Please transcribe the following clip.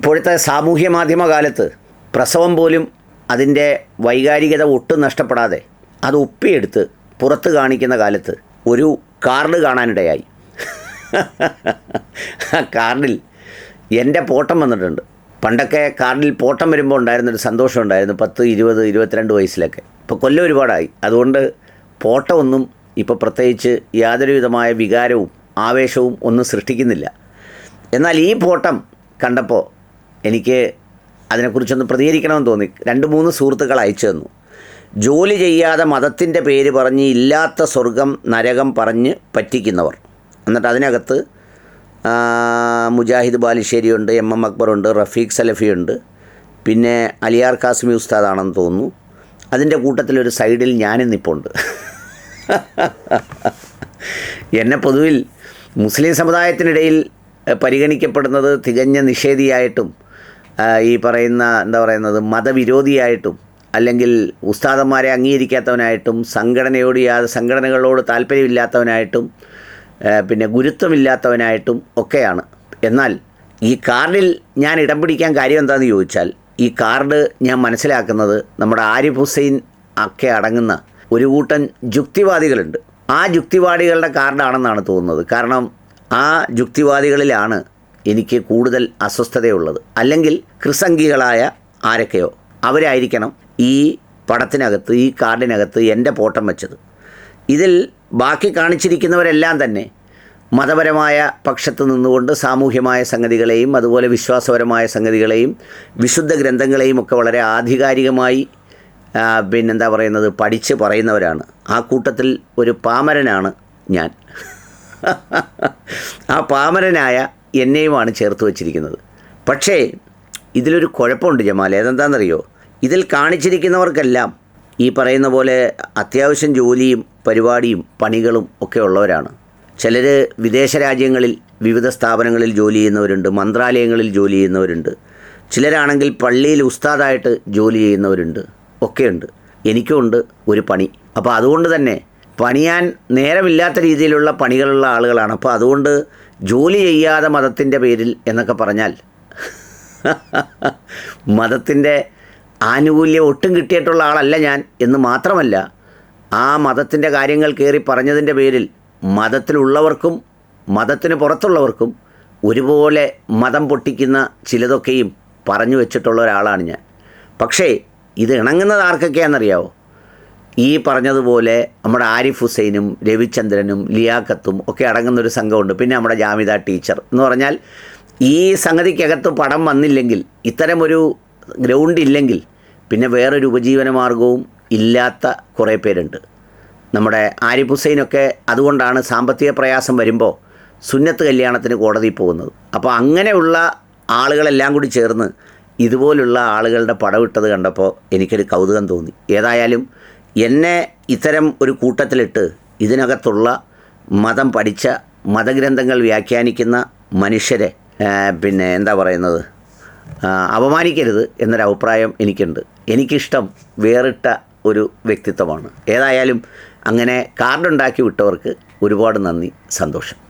ഇപ്പോഴത്തെ സാമൂഹ്യ മാധ്യമ കാലത്ത് പ്രസവം പോലും അതിന്റെ വൈകാരികത ഒട്ടും നഷ്ടപ്പെടാതെ അത് ഒപ്പിയെടുത്ത് പുറത്ത് കാണിക്കുന്ന കാലത്ത് ഒരു കാർഡ് കാണാനിടയായി. ആ കാർഡിൽ എന്റെ പോട്ടം വന്നിട്ടുണ്ട്. പണ്ടൊക്കെ കാർഡിൽ പോട്ടം വരുമ്പോൾ ഉണ്ടായിരുന്നൊരു സന്തോഷം ഉണ്ടായിരുന്നു പത്ത് ഇരുപത് ഇരുപത്തിരണ്ട് വയസ്സിലൊക്കെ. ഇപ്പോൾ കൊല്ലം ഒരുപാടായി. അതുകൊണ്ട് പോട്ടമൊന്നും ഇപ്പോൾ പ്രത്യേകിച്ച് യാതൊരുവിധമായ വികാരവും ആവേശവും ഒന്നും സൃഷ്ടിക്കുന്നില്ല. എന്നാൽ ഈ പോട്ടം കണ്ടപ്പോൾ എനിക്ക് അതിനെക്കുറിച്ചൊന്ന് പ്രതികരിക്കണമെന്ന് തോന്നി. രണ്ട് മൂന്ന് സുഹൃത്തുക്കൾ അയച്ചു തന്നു. ജോലി ചെയ്യാതെ മതത്തിന്റെ പേര് പറഞ്ഞ് ഇല്ലാത്ത സ്വർഗം നരകം പറഞ്ഞ് പറ്റിക്കുന്നവർ. എന്നിട്ട് അതിനകത്ത് മുജാഹിദ് ബാലുശ്ശേരിയുണ്ട് എം എം അക്ബറുണ്ട് റഫീഖ് സലഫിയുണ്ട് പിന്നെ അലിയാർ കാസിമി ഉസ്താദാണെന്ന് തോന്നുന്നു. അതിന്റെ കൂട്ടത്തിലൊരു സൈഡിൽ ഞാനും നിപ്പുണ്ട് എന്നെ പൊതുവിൽ മുസ്ലിം സമുദായത്തിനിടയിൽ പരിഗണിക്കപ്പെടുന്നത് തികഞ്ഞ നിഷേധിയായിട്ടും ഈ പറയുന്ന എന്താ പറയുന്നത് മതവിരോധിയായിട്ടും അല്ലെങ്കിൽ ഉസ്താദന്മാരെ അംഗീകരിക്കാത്തവനായിട്ടും സംഘടനയോട് യാതൊരു സംഘടനകളോട് താല്പര്യമില്ലാത്തവനായിട്ടും പിന്നെ ഗുരുത്വമില്ലാത്തവനായിട്ടും ഒക്കെയാണ്. എന്നാൽ ഈ കാർഡിൽ ഞാൻ ഇടം പിടിക്കാൻ കാര്യം എന്താണെന്ന് ചോദിച്ചാൽ ഈ കാർഡ് ഞാൻ മനസ്സിലാക്കുന്നത് നമ്മുടെ ആരിഫ് ഹുസൈൻ ഒക്കെ അടങ്ങുന്ന ഒരു കൂട്ടം യുക്തിവാദികളുണ്ട് ആ യുക്തിവാദികളുടെ കാർഡാണെന്നാണ് തോന്നുന്നത്. കാരണം ആ യുക്തിവാദികളിലാണ് എനിക്ക് കൂടുതൽ അസ്വസ്ഥതയുള്ളത്. അല്ലെങ്കിൽ കൃസംഗികളായ ആരൊക്കെയോ അവരായിരിക്കണം ഈ പടത്തിനകത്ത് ഈ കാർഡിനകത്ത് എന്റെ പോട്ടം വെച്ചത്. ഇതിൽ ബാക്കി കാണിച്ചിരിക്കുന്നവരെല്ലാം തന്നെ മതപരമായ പക്ഷത്ത് നിന്നുകൊണ്ട് സാമൂഹ്യമായ സംഗതികളെയും അതുപോലെ വിശ്വാസപരമായ സംഗതികളെയും വിശുദ്ധ ഗ്രന്ഥങ്ങളെയും ഒക്കെ വളരെ ആധികാരികമായി പിന്നെന്താ പറയുന്നത് പഠിച്ച് പറയുന്നവരാണ്. ആ കൂട്ടത്തിൽ ഒരു പാമരനാണ് ഞാൻ. ആ പാമരനായ എന്നെയുമാണ് ചേർത്ത് വച്ചിരിക്കുന്നത്. പക്ഷേ ഇതിലൊരു കുഴപ്പമുണ്ട് ജമാൽ. ഏതെന്താണെന്നറിയോ ഇതിൽ കാണിച്ചിരിക്കുന്നവർക്കെല്ലാം ഈ പറയുന്ന പോലെ അത്യാവശ്യം ജോലിയും പരിപാടിയും പണികളും ഒക്കെ ഉള്ളവരാണ്. ചിലർ വിദേശ രാജ്യങ്ങളിൽ വിവിധ സ്ഥാപനങ്ങളിൽ ജോലി ചെയ്യുന്നവരുണ്ട് മന്ത്രാലയങ്ങളിൽ ജോലി ചെയ്യുന്നവരുണ്ട്. ചിലരാണെങ്കിൽ പള്ളിയിൽ ഉസ്താദായിട്ട് ജോലി ചെയ്യുന്നവരുണ്ട് ഒക്കെയുണ്ട്. എനിക്കുമുണ്ട് ഒരു പണി. അപ്പോൾ അതുകൊണ്ട് തന്നെ പണിയാൻ നേരമില്ലാത്ത രീതിയിലുള്ള പണികളുള്ള ആളുകളാണ്. അപ്പോൾ അതുകൊണ്ട് ജോലി ചെയ്യാതെ മതത്തിന്റെ പേരിൽ എന്നൊക്കെ പറഞ്ഞാൽ മതത്തിന്റെ ആനുകൂല്യം ഒട്ടും കിട്ടിയിട്ടുള്ള ആളല്ല ഞാൻ എന്ന് മാത്രമല്ല ആ മതത്തിന്റെ കാര്യങ്ങൾ കയറി പറഞ്ഞതിന്റെ പേരിൽ മതത്തിലുള്ളവർക്കും മതത്തിന് പുറത്തുള്ളവർക്കും ഒരുപോലെ മതം പൊട്ടിക്കുന്ന ചിലതൊക്കെയും പറഞ്ഞു വെച്ചിട്ടുള്ള ഒരാളാണ് ഞാൻ. പക്ഷേ ഇത് ഇണങ്ങുന്നത് ആർക്കൊക്കെയാണെന്നറിയാവോ? ഈ പറഞ്ഞതുപോലെ നമ്മുടെ ആരിഫ് ഹുസൈനും രവിചന്ദ്രനും ലിയാഖത്തും ഒക്കെ അടങ്ങുന്ന ഒരു സംഘമുണ്ട്. പിന്നെ നമ്മുടെ ജാമിത ടീച്ചർ എന്ന് പറഞ്ഞാൽ ഈ സംഗതിക്കകത്ത് പടം വന്നില്ലെങ്കിൽ ഇത്തരമൊരു ഗ്രൗണ്ട് ഇല്ലെങ്കിൽ പിന്നെ വേറൊരു ഉപജീവന മാർഗവും ഇല്ലാത്ത കുറേ പേരുണ്ട്. നമ്മുടെ ആരിഫ് ഹുസൈനൊക്കെ അതുകൊണ്ടാണ് സാമ്പത്തിക പ്രയാസം വരുമ്പോൾ സുന്നത്ത് കല്യാണത്തിന് കോടതിയിൽ പോകുന്നത്. അപ്പോൾ അങ്ങനെയുള്ള ആളുകളെല്ലാം കൂടി ചേർന്ന് ഇതുപോലുള്ള ആളുകളുടെ പടവിട്ടത് കണ്ടപ്പോൾ എനിക്കൊരു കൗതുകം തോന്നി. ഏതായാലും എന്നെ ഇത്തരം ഒരു കൂട്ടത്തിലിട്ട് ഇതിനകത്തുള്ള മതം പഠിച്ച മതഗ്രന്ഥങ്ങൾ വ്യാഖ്യാനിക്കുന്ന മനുഷ്യരെ പിന്നെ എന്താ പറയുന്നത് അപമാനിക്കരുത് എന്നൊരു അഭിപ്രായം എനിക്കുണ്ട്. എനിക്കിഷ്ടം വേറിട്ട ഒരു വ്യക്തിത്വമാണ്. ഏതായാലും അങ്ങനെ കാർഡുണ്ടാക്കി വിട്ടവർക്ക് ഒരുപാട് നന്ദി സന്തോഷം.